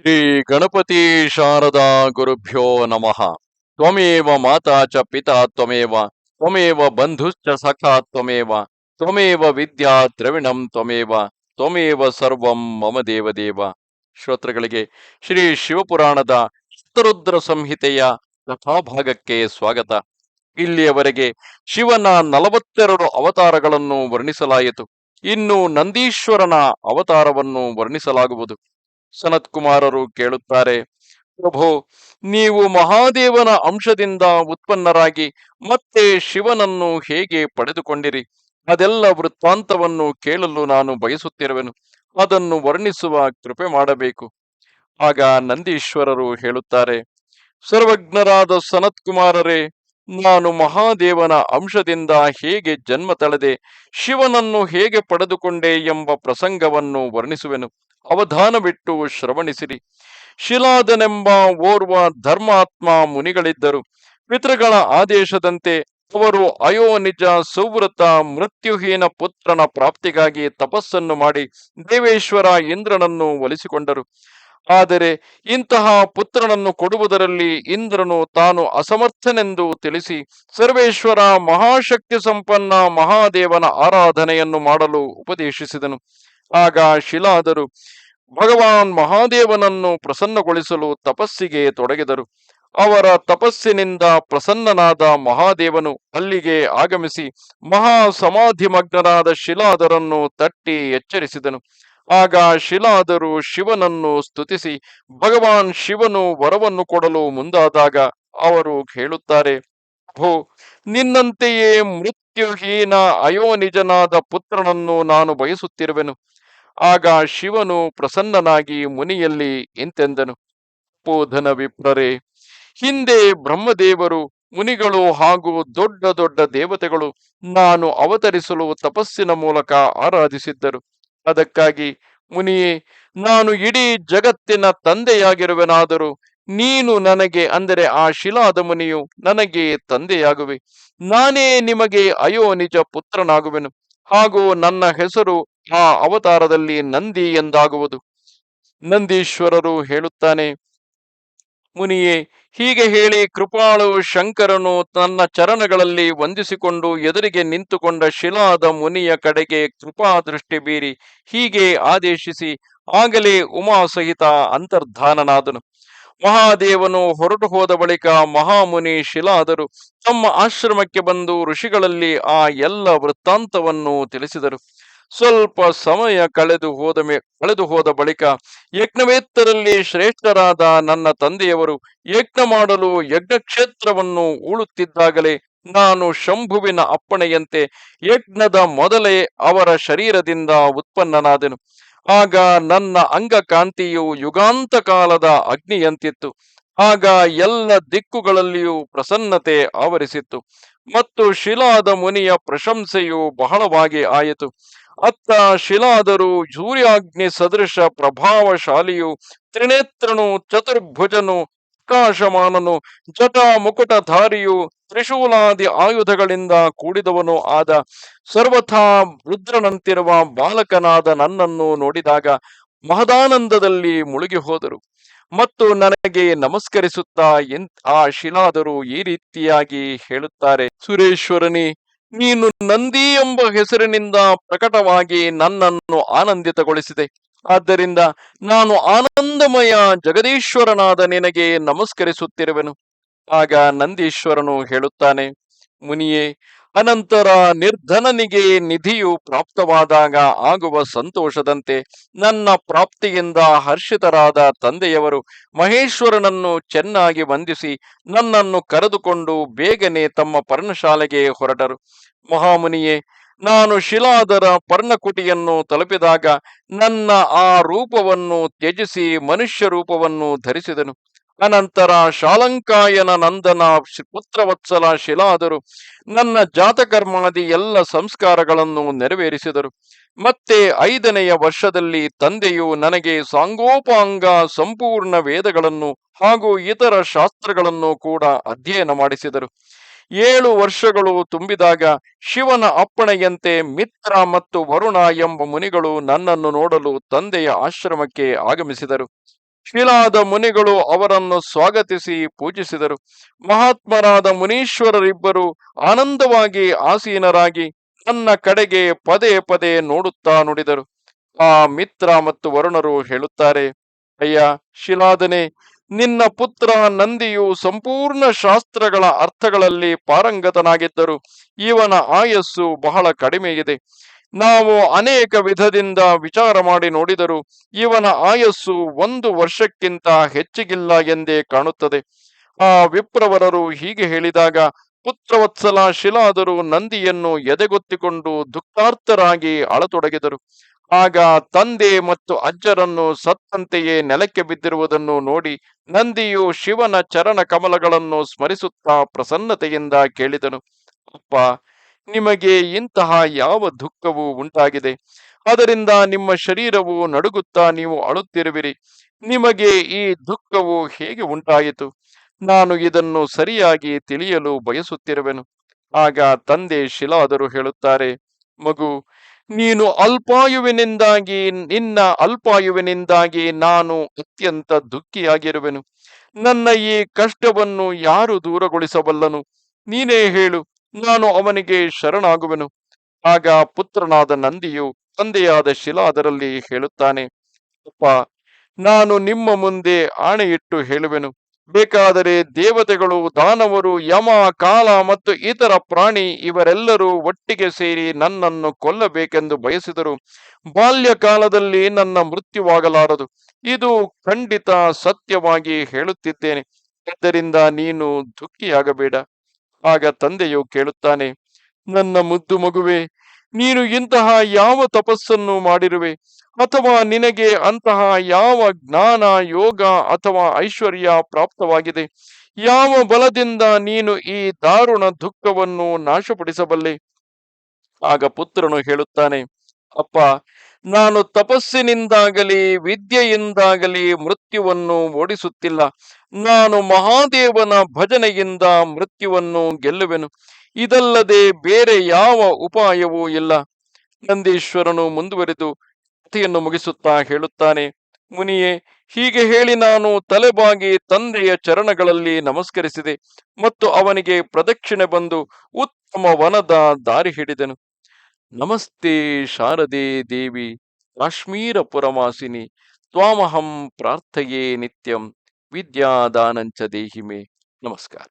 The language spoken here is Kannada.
ಶ್ರೀ ಗಣಪತಿ ಶಾರದಾ ಗುರುಭ್ಯೋ ನಮಃ. ತ್ವಮೇವ ಮಾತಾ ಚ ಪಿತಾ ತ್ವಮೇವ ತ್ವಮೇವ ಬಂಧುಶ್ಚ ಸಖಾ ತ್ವಮೇವ ತ್ವಮೇವ ವಿದ್ಯಾ ದ್ರವಿಣಂ ತ್ವಮೇವ ತ್ವಮೇವ ಸರ್ವಂ ಮಮ ದೇವದೇವ. ಶ್ರೋತೃಗಳಿಗೆ ಶ್ರೀ ಶಿವಪುರಾಣದ ಶತರುದ್ರ ಸಂಹಿತೆಯ ಕಥಾಭಾಗಕ್ಕೆ ಸ್ವಾಗತ. ಇಲ್ಲಿಯವರೆಗೆ ಶಿವನ ನಲವತ್ತೆರಡು ಅವತಾರಗಳನ್ನು ವರ್ಣಿಸಲಾಯಿತು. ಇನ್ನು ನಂದೀಶ್ವರನ ಅವತಾರವನ್ನು ವರ್ಣಿಸಲಾಗುವುದು. ಸನತ್ ಕುಮಾರರು ಕೇಳುತ್ತಾರೆ, ಪ್ರಭು, ನೀವು ಮಹಾದೇವನ ಅಂಶದಿಂದ ಉತ್ಪನ್ನರಾಗಿ ಮತ್ತೆ ಶಿವನನ್ನು ಹೇಗೆ ಪಡೆದುಕೊಂಡಿರಿ? ಅದೆಲ್ಲ ವೃತ್ತಾಂತವನ್ನು ಕೇಳಲು ನಾನು ಬಯಸುತ್ತಿರುವೆನು. ಅದನ್ನು ವರ್ಣಿಸುವ ಕೃಪೆ ಮಾಡಬೇಕು. ಆಗ ನಂದೀಶ್ವರರು ಹೇಳುತ್ತಾರೆ, ಸರ್ವಜ್ಞರಾದ ಸನತ್ ಕುಮಾರರೇ ನಾನು ಮಹಾದೇವನ ಅಂಶದಿಂದ ಹೇಗೆ ಜನ್ಮ ತಳೆದೆ, ಶಿವನನ್ನು ಹೇಗೆ ಪಡೆದುಕೊಂಡೆ ಎಂಬ ಪ್ರಸಂಗವನ್ನು ವರ್ಣಿಸುವೆನು. ಅವಧಾನವಿಟ್ಟು ಶ್ರವಣಿಸಿರಿ. ಶಿಲಾದನೆಂಬ ಓರ್ವ ಧರ್ಮಾತ್ಮ ಮುನಿಗಳಿದ್ದರು. ಪಿತೃಗಳ ಆದೇಶದಂತೆ ಅವರು ಅಯೋ ನಿಜ ಸುವೃತ ಮೃತ್ಯುಹೀನ ಪುತ್ರನ ಪ್ರಾಪ್ತಿಗಾಗಿ ತಪಸ್ಸನ್ನು ಮಾಡಿ ದೇವೇಶ್ವರ ಇಂದ್ರನನ್ನು ಒಲಿಸಿಕೊಂಡರು. ಆದರೆ ಇಂತಹ ಪುತ್ರನನ್ನು ಕೊಡುವುದರಲ್ಲಿ ಇಂದ್ರನು ತಾನು ಅಸಮರ್ಥನೆಂದು ತಿಳಿಸಿ ಸರ್ವೇಶ್ವರ ಮಹಾಶಕ್ತಿ ಸಂಪನ್ನ ಮಹಾದೇವನ ಆರಾಧನೆಯನ್ನು ಮಾಡಲು ಉಪದೇಶಿಸಿದನು. ಆಗ ಶಿಲಾದರು ಭಗವಾನ್ ಮಹಾದೇವನನ್ನು ಪ್ರಸನ್ನಗೊಳಿಸಲು ತಪಸ್ಸಿಗೆ ತೊಡಗಿದರು. ಅವರ ತಪಸ್ಸಿನಿಂದ ಪ್ರಸನ್ನನಾದ ಮಹಾದೇವನು ಅಲ್ಲಿಗೆ ಆಗಮಿಸಿ ಮಹಾ ಸಮಾಧಿಮಗ್ನರಾದ ಶಿಲಾದರನ್ನು ತಟ್ಟಿ ಎಚ್ಚರಿಸಿದನು. ಆಗ ಶಿಲಾದರು ಶಿವನನ್ನು ಸ್ತುತಿಸಿ ಭಗವಾನ್ ಶಿವನು ವರವನ್ನು ಕೊಡಲು ಮುಂದಾದಾಗ ಅವರು ಹೇಳುತ್ತಾರೆ ಭೋ ನಿನ್ನಂತೆಯೇ ಮೃತ್ಯುಹೀನ ಅಯೋನಿಜನಾದ ಪುತ್ರನನ್ನು ನಾನು ಬಯಸುತ್ತಿರುವೆನು. ಆಗ ಶಿವನು ಪ್ರಸನ್ನನಾಗಿ ಮುನಿಯಲ್ಲಿ ಇಂತೆಂದನು ಪೋಧನ ವಿಪ್ರರೆ, ಹಿಂದೆ ಬ್ರಹ್ಮದೇವರು, ಮುನಿಗಳು ಹಾಗೂ ದೊಡ್ಡ ದೊಡ್ಡ ದೇವತೆಗಳು ನಾನು ಅವತರಿಸಲು ತಪಸ್ಸಿನ ಮೂಲಕ ಆರಾಧಿಸಿದ್ದರು. ಅದಕ್ಕಾಗಿ ಮುನಿಯೇ, ನಾನು ಇಡೀ ಜಗತ್ತಿನ ತಂದೆಯಾಗಿರುವೆನಾದರೂ ನೀನು ನನಗೆ ಅಂದರೆ ಆ ಶಿಲಾದ ಮುನಿಯು ನನಗೆ ತಂದೆಯಾಗುವೆ. ನಾನೇ ನಿಮಗೆ ಅಯೋ ನಿಜ ಪುತ್ರನಾಗುವೆನು. ಹಾಗೂ ನನ್ನ ಹೆಸರು ಆ ಅವತಾರದಲ್ಲಿ ನಂದಿ ಎಂದಾಗುವುದು. ನಂದೀಶ್ವರರು ಹೇಳುತ್ತಾನೆ, ಮುನಿಯೇ, ಹೀಗೆ ಹೇಳಿ ಕೃಪಾಳು ಶಂಕರನು ತನ್ನ ಚರಣಗಳಲ್ಲಿ ವಂದಿಸಿಕೊಂಡು ಎದುರಿಗೆ ನಿಂತುಕೊಂಡ ಶಿಲಾದ ಮುನಿಯ ಕಡೆಗೆ ಕೃಪಾ ದೃಷ್ಟಿ ಬೀರಿ ಹೀಗೆ ಆದೇಶಿಸಿ ಆಗಲೇ ಉಮಾ ಸಹಿತ ಅಂತರ್ಧಾನನಾದನು. ಮಹಾದೇವನು ಹೊರಟು ಹೋದ ಬಳಿಕ ಮಹಾಮುನಿ ಶಿಲಾದರು ತಮ್ಮ ಆಶ್ರಮಕ್ಕೆ ಬಂದು ಋಷಿಗಳಲ್ಲಿ ಆ ಎಲ್ಲ ವೃತ್ತಾಂತವನ್ನು ತಿಳಿಸಿದರು. ಸ್ವಲ್ಪ ಸಮಯ ಕಳೆದು ಹೋದ ಮೇ, ಕಳೆದು ಹೋದ ಬಳಿಕ ಯಜ್ಞವೇತ್ತರಲ್ಲಿ ಶ್ರೇಷ್ಠರಾದ ನನ್ನ ತಂದೆಯವರು ಯಜ್ಞ ಮಾಡಲು ಯಜ್ಞಕ್ಷೇತ್ರವನ್ನು ಉಳುತ್ತಿದ್ದಾಗಲೇ ನಾನು ಶಂಭುವಿನ ಅಪ್ಪಣೆಯಂತೆ ಯಜ್ಞದ ಮೊದಲೇ ಅವರ ಶರೀರದಿಂದ ಉತ್ಪನ್ನನಾದೆನು. ಆಗ ನನ್ನ ಅಂಗಕಾಂತಿಯು ಯುಗಾಂತ ಕಾಲದ ಅಗ್ನಿಯಂತಿತ್ತು. ಆಗ ಎಲ್ಲ ದಿಕ್ಕುಗಳಲ್ಲಿಯೂ ಪ್ರಸನ್ನತೆ ಆವರಿಸಿತ್ತು. ಮತ್ತು ಶಿಲಾದ ಮುನಿಯ ಪ್ರಶಂಸೆಯು ಬಹಳವಾಗಿ ಆಯಿತು. ಅತ್ತ ಶಿಲಾದರು ಸೂರ್ಯಾಗ್ನಿ ಸದೃಶ ಪ್ರಭಾವಶಾಲಿಯು ತ್ರಿನೇತ್ರನು ಚತುರ್ಭುಜನು ಆಕಾಶಮಾನನು ಜಟ ಮುಕುಟಧಾರಿಯು ತ್ರಿಶೂಲಾದಿ ಆಯುಧಗಳಿಂದ ಕೂಡಿದವನು ಆದ ಸರ್ವಥಾ ರುದ್ರನಂತಿರುವ ಬಾಲಕನಾದ ನನ್ನನ್ನು ನೋಡಿದಾಗ ಮಹದಾನಂದದಲ್ಲಿ ಮುಳುಗಿ ಹೋದರು ಮತ್ತು ನನಗೆ ನಮಸ್ಕರಿಸುತ್ತಾ ಎನ್ ಆ ಶಿಲಾದರು ಈ ರೀತಿಯಾಗಿ ಹೇಳುತ್ತಾರೆ. ಸುರೇಶ್ವರನಿ ನೀನು ನಂದಿ ಎಂಬ ಹೆಸರಿನಿಂದ ಪ್ರಕಟವಾಗಿ ನನ್ನನ್ನು ಆನಂದಿತಗೊಳಿಸಿದೆ. ಆದ್ದರಿಂದ ನಾನು ಆನಂದಮಯ ಜಗದೀಶ್ವರನಾದ ನಿನಗೆ ನಮಸ್ಕರಿಸುತ್ತಿರುವೆನು. ಆಗ ನಂದೀಶ್ವರನು ಹೇಳುತ್ತಾನೆ, ಮುನಿಯೇ ಅನಂತರ ನಿರ್ಧನನಿಗೆ ನಿಧಿಯು ಪ್ರಾಪ್ತವಾದಾಗ ಆಗುವ ಸಂತೋಷದಂತೆ ನನ್ನ ಪ್ರಾಪ್ತಿಯಿಂದ ಹರ್ಷಿತರಾದ ತಂದೆಯವರು ಮಹೇಶ್ವರನನ್ನು ಚೆನ್ನಾಗಿ ವಂದಿಸಿ ನನ್ನನ್ನು ಕರೆದುಕೊಂಡು ಬೇಗನೆ ತಮ್ಮ ಪರ್ಣಶಾಲೆಗೆ ಹೊರಟರು. ಮಹಾಮುನಿಯೇ, ನಾನು ಶಿಲಾದರ ಪರ್ಣಕುಟಿಯನ್ನು ತಲುಪಿದಾಗ ನನ್ನ ಆ ರೂಪವನ್ನು ತ್ಯಜಿಸಿ ಮನುಷ್ಯ ರೂಪವನ್ನು ಧರಿಸಿದನು. ಅನಂತರ ಶಾಲಂಕಾಯನ ನಂದನ ಪುತ್ರವತ್ಸಲ ಶಿಲಾದರು. ನನ್ನ ಜಾತಕರ್ಮಾದಿ ಎಲ್ಲ ಸಂಸ್ಕಾರಗಳನ್ನು ನೆರವೇರಿಸಿದರು. ಮತ್ತೆ ಐದನೆಯ ವರ್ಷದಲ್ಲಿ ತಂದೆಯು ನನಗೆ ಸಾಂಗೋಪಾಂಗ ಸಂಪೂರ್ಣ ವೇದಗಳನ್ನು ಹಾಗೂ ಇತರ ಶಾಸ್ತ್ರಗಳನ್ನು ಕೂಡ ಅಧ್ಯಯನ ಮಾಡಿಸಿದರು. ಏಳು ವರ್ಷಗಳು ತುಂಬಿದಾಗ ಶಿವನ ಅಪ್ಪಣೆಯಂತೆ ಮಿತ್ರ ಮತ್ತು ವರುಣ ಎಂಬ ಮುನಿಗಳು ನನ್ನನ್ನು ನೋಡಲು ತಂದೆಯ ಆಶ್ರಮಕ್ಕೆ ಆಗಮಿಸಿದರು. ಶಿಲಾದ ಮುನಿಗಳು ಅವರನ್ನು ಸ್ವಾಗತಿಸಿ ಪೂಜಿಸಿದರು. ಮಹಾತ್ಮರಾದ ಮುನೀಶ್ವರರಿಬ್ಬರು ಆನಂದವಾಗಿ ಆಸೀನರಾಗಿ ನನ್ನ ಕಡೆಗೆ ಪದೇ ಪದೇ ನೋಡುತ್ತಾ ನುಡಿದರು. ಆ ಮಿತ್ರ ಮತ್ತು ವರುಣರು ಹೇಳುತ್ತಾರೆ, ಅಯ್ಯ, ಶಿಲಾದನೆ, ನಿನ್ನ ಪುತ್ರ ನಂದಿಯು ಸಂಪೂರ್ಣ ಶಾಸ್ತ್ರಗಳ ಅರ್ಥಗಳಲ್ಲಿ ಪಾರಂಗತನಾಗಿದ್ದರು. ಇವನ ಆಯಸ್ಸು ಬಹಳ ಕಡಿಮೆ ಇದೆ ನಾವು ಅನೇಕ ವಿಧದಿಂದ ವಿಚಾರ ಮಾಡಿ ನೋಡಿದರು ಇವನ ಆಯಸ್ಸು ಒಂದು ವರ್ಷಕ್ಕಿಂತ ಹೆಚ್ಚಿಗಿಲ್ಲ ಎಂದೇ ಕಾಣುತ್ತದೆ. ಆ ವಿಪ್ರವರರು ಹೀಗೆ ಹೇಳಿದಾಗ, ಪುತ್ರವತ್ಸಲ ಶಿಲಾದರು ನಂದಿಯನ್ನು ಎದೆಗೊತ್ತಿಕೊಂಡು ದುಃಖಾರ್ಥರಾಗಿ ಅಳತೊಡಗಿದರು. ಆಗ ತಂದೆ ಮತ್ತು ಅಜ್ಜರನ್ನು ಸತ್ತಂತೆಯೇ ನೆಲಕ್ಕೆ ಬಿದ್ದಿರುವುದನ್ನು ನೋಡಿ ನಂದಿಯು ಶಿವನ ಚರಣ ಕಮಲಗಳನ್ನು ಸ್ಮರಿಸುತ್ತಾ ಪ್ರಸನ್ನತೆಯಿಂದ ಕೇಳಿದನು. ಅಪ್ಪ ನಿಮಗೆ ಇಂತಹ ಯಾವ ದುಃಖವು ಉಂಟಾಗಿದೆ? ಅದರಿಂದ ನಿಮ್ಮ ಶರೀರವು ನಡುಗುತ್ತಾ ನೀವು ಅಳುತ್ತಿರುವಿರಿ. ನಿಮಗೆ ಈ ದುಃಖವು ಹೇಗೆ ಉಂಟಾಯಿತು? ನಾನು ಇದನ್ನು ಸರಿಯಾಗಿ ತಿಳಿಯಲು ಬಯಸುತ್ತಿರುವೆನು. ಆಗ ತಂದೆ ಶಿಲಾದರು ಹೇಳುತ್ತಾರೆ, ಮಗು, ನೀನು ಅಲ್ಪಾಯುವಿನಿಂದಾಗಿ, ನಿನ್ನ ಅಲ್ಪಾಯುವಿನಿಂದಾಗಿ ನಾನು ಅತ್ಯಂತ ದುಃಖಿಯಾಗಿರುವೆನು. ನನ್ನ ಈ ಕಷ್ಟವನ್ನು ಯಾರು ದೂರಗೊಳಿಸಬಲ್ಲನು. ನೀನೇ ಹೇಳು ನಾನು ಅವನಿಗೆ ಶರಣಾಗುವೆನು. ಆಗ ಪುತ್ರನಾದ ನಂದಿಯು ತಂದೆಯಾದ ಶಿಲಾದರಲ್ಲಿ ಹೇಳುತ್ತಾನೆ, ಅಪ್ಪ, ನಾನು ನಿಮ್ಮ ಮುಂದೆ ಆಣೆಯಿಟ್ಟು ಹೇಳುವೆನು. ಬೇಕಾದರೆ ದೇವತೆಗಳು, ದಾನವರು, ಯಮ, ಕಾಲ ಮತ್ತು ಇತರ ಪ್ರಾಣಿ ಇವರೆಲ್ಲರೂ ಒಟ್ಟಿಗೆ ಸೇರಿ ನನ್ನನ್ನು ಕೊಲ್ಲಬೇಕೆಂದು ಬಯಸಿದರು. ಬಾಲ್ಯ ಕಾಲದಲ್ಲಿ ನನ್ನ ಮೃತ್ಯುವಾಗಲಾರದು. ಇದು ಖಂಡಿತ ಸತ್ಯವಾಗಿ ಹೇಳುತ್ತಿದ್ದೇನೆ. ಇದರಿಂದ ನೀನು ದುಃಖಿಯಾಗಬೇಡ. ಆಗ ತಂದೆಯು ಕೇಳುತ್ತಾನೆ, ನನ್ನ ಮುದ್ದು ಮಗುವೆ, ನೀನು ಇಂತಹ ಯಾವ ತಪಸ್ಸನ್ನು ಮಾಡಿರುವೆ? ಅಥವಾ ನಿನಗೆ ಅಂತಹ ಯಾವ ಜ್ಞಾನ, ಯೋಗ ಅಥವಾ ಐಶ್ವರ್ಯ ಪ್ರಾಪ್ತವಾಗಿದೆ? ಯಾವ ಬಲದಿಂದ ನೀನು ಈ ದಾರುಣ ದುಃಖವನ್ನು ನಾಶಪಡಿಸಬಲ್ಲೆ? ಆಗ ಪುತ್ರನು ಹೇಳುತ್ತಾನೆ, ಅಪ್ಪ ನಾನು ತಪಸ್ಸಿನಿಂದಾಗಲಿ, ವಿದ್ಯೆಯಿಂದಾಗಲಿ ಮೃತ್ಯುವನ್ನು ಓಡಿಸುತ್ತಿಲ್ಲ. ನಾನು ಮಹಾದೇವನ ಭಜನೆಯಿಂದ ಮೃತ್ಯುವನ್ನು ಗೆಲ್ಲುವೆನು. ಇದಲ್ಲದೆ ಬೇರೆ ಯಾವ ಉಪಾಯವೂ ಇಲ್ಲ. ನಂದೀಶ್ವರನು ಮುಂದುವರಿದು ಕಥೆಯನ್ನು ಮುಗಿಸುತ್ತಾ ಹೇಳುತ್ತಾನೆ, ಮುನಿಯೇ, ಹೀಗೆ ಹೇಳಿ ನಾನು ತಲೆಬಾಗಿ ತಂದೆಯ ಚರಣಗಳಲ್ಲಿ ನಮಸ್ಕರಿಸಿದೆ ಮತ್ತು ಅವನಿಗೆ ಪ್ರದಕ್ಷಿಣೆ ಬಂದು ಉತ್ತಮ ವನದ ದಾರಿ ಹಿಡಿದೆನು. ನಮಸ್ತೆ ಶಾರದೆ ದೇವಿ ಕಾಶ್ಮೀರ ಪುರಮಾಸಿನಿ ತ್ವಾಮಹಂ ಪ್ರಾರ್ಥಯೇ ನಿತ್ಯಂ ವಿದ್ಯಾದಾನಂಚ ದೇಹಿಮೆ. ನಮಸ್ಕಾರ.